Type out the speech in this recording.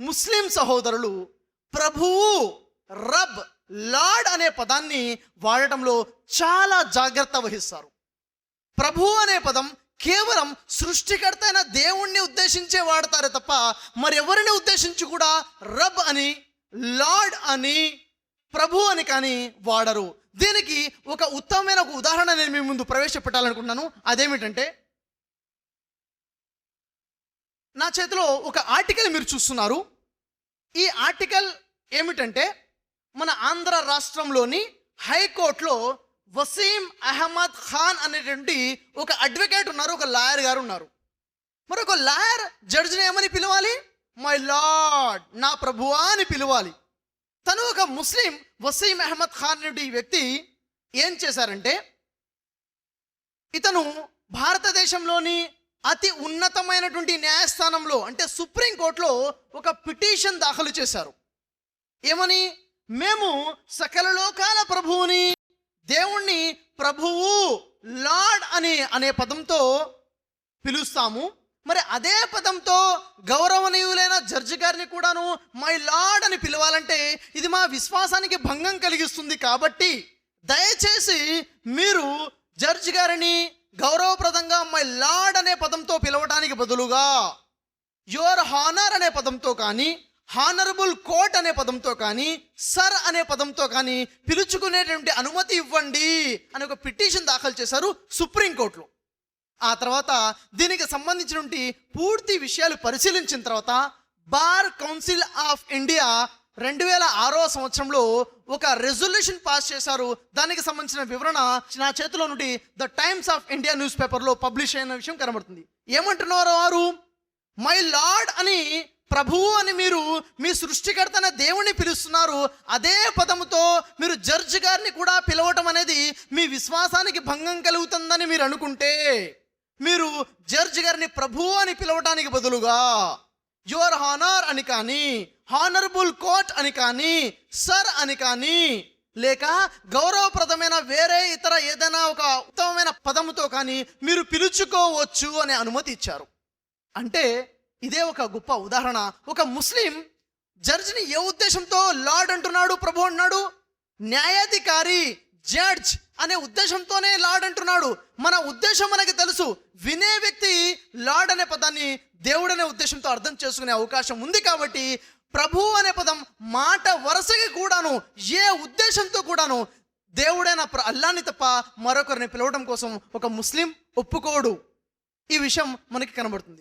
ముస్లిం సహోదరులు ప్రభువు rub lord అనే పదాన్ని వాడటంలో చాలా జాగ్రత్త వహిస్తారు. ప్రభు అనే పదం కేవలం సృష్టికర్త అయిన దేవుణ్ణి ఉద్దేశించే వాడతారే తప్ప మరెవరిని ఉద్దేశించి కూడా రబ్ అని లార్డ్ అని ప్రభు అని కానీ వాడరు. దీనికి ఒక ఉత్తమమైన ఒక ఉదాహరణ నేను మీ ముందు ప్రవేశపెట్టాలనుకుంటున్నాను. అదేమిటంటే నా చేతిలో ఒక ఆర్టికల్ మీరు చూస్తున్నారు. ఈ ఆర్టికల్ ఏమిటంటే మన ఆంధ్ర రాష్ట్రంలోని హైకోర్టులో వసీం అహ్మద్ ఖాన్ అనేటువంటి ఒక అడ్వకేట్ ఉన్నారు ఒక లాయర్ గారు ఉన్నారు. మరి ఒక లాయర్ జడ్జిని ఏమని పిలవాలి? మై లార్డ్ నా ప్రభువా అని పిలవాలి. తను ఒక ముస్లిం వసీం అహ్మద్ ఖాన్ అనేటువంటి ఈ వ్యక్తి ఏం చేశారంటే ఇతను భారతదేశంలోని అతి ఉన్నతమైనటువంటి న్యాయస్థానంలో అంటే సుప్రీంకోర్టులో ఒక పిటిషన్ దాఖలు చేశారు. ఏమని? మేము సకల లోకాల ప్రభువుని దేవుణ్ణి ప్రభువు లార్డ్ అని అనే పదంతో పిలుస్తాము. మరి అదే పదంతో గౌరవనీయులైన జడ్జి గారిని కూడాను మై లార్డ్ అని పిలవాలంటే ఇది మా విశ్వాసానికి భంగం కలిగిస్తుంది కాబట్టి దయచేసి మీరు జడ్జి గారిని గౌరవ సాధారణంగా మై లార్డ్ అనే పదంతో పిలవటానికి బదులుగా యువర్ హానర్ అనే పదంతో కానీ హానరబుల్ కోర్ట్ అనే పదంతో కానీ సర్ అనే పదంతో కానీ పిలుచుకునేటువంటి అనుమతి ఇవ్వండి అని ఒక పిటిషన్ దాఖలు చేశారు సుప్రీంకోర్టులో ఆ తర్వాత దీనికి సంబంధించినటువంటి పూర్తి విషయాలు పరిశీలించిన తర్వాత బార్ కౌన్సిల్ ఆఫ్ ఇండియా రెండు వేల ఆరో సంవత్సరంలో ఒక రెజల్యూషన్ పాస్ చేశారు. దానికి సంబంధించిన వివరణ నా చేతిలో నుండి the Times of India news పేపర్లో పబ్లిష్ అయిన విషయం కనబడుతుంది. ఏమంటున్నారు వారు? మై లార్డ్ అని ప్రభువు అని మీరు మీ సృష్టికర్తన దేవుణ్ణి పిలుస్తున్నారు. అదే పదముతో మీరు జడ్జి గారిని కూడా పిలవటం అనేది మీ విశ్వాసానికి భంగం కలుగుతుందని మీరు అనుకుంటే మీరు జడ్జి గారిని ప్రభువు అని పిలవటానికి బదులుగా యువర్ హానర్ అని కానీ హానరబుల్ కోర్ట్ అని కానీ సర్ అని కానీ లేక గౌరవప్రదమైన వేరే ఇతర ఏదైనా ఒక ఉత్తమమైన పదముతో కానీ మీరు పిలుచుకోవచ్చు అనే అనుమతి ఇచ్చారు. అంటే ఇదే ఒక గొప్ప ఉదాహరణ. ఒక ముస్లిం జడ్జిని ఏ ఉద్దేశంతో లార్డ్ అంటున్నాడు ప్రభు అన్నాడు న్యాయాధికారి జడ్జ్ అనే ఉద్దేశంతోనే లార్డ్ అంటున్నాడు. మన ఉద్దేశం మనకి తెలుసు. వినే వ్యక్తి లార్డ్ అనే పదాన్ని దేవుడు అనే ఉద్దేశంతో అర్థం చేసుకునే అవకాశం ఉంది కాబట్టి ప్రభు అనే పదం మాట వరుసకి కూడాను ఏ ఉద్దేశంతో కూడాను దేవుడైన ప్ర- తప్ప మరొకరిని పిలవడం కోసం ఒక ముస్లిం ఒప్పుకోడు. ఈ విషయం మనకి కనబడుతుంది.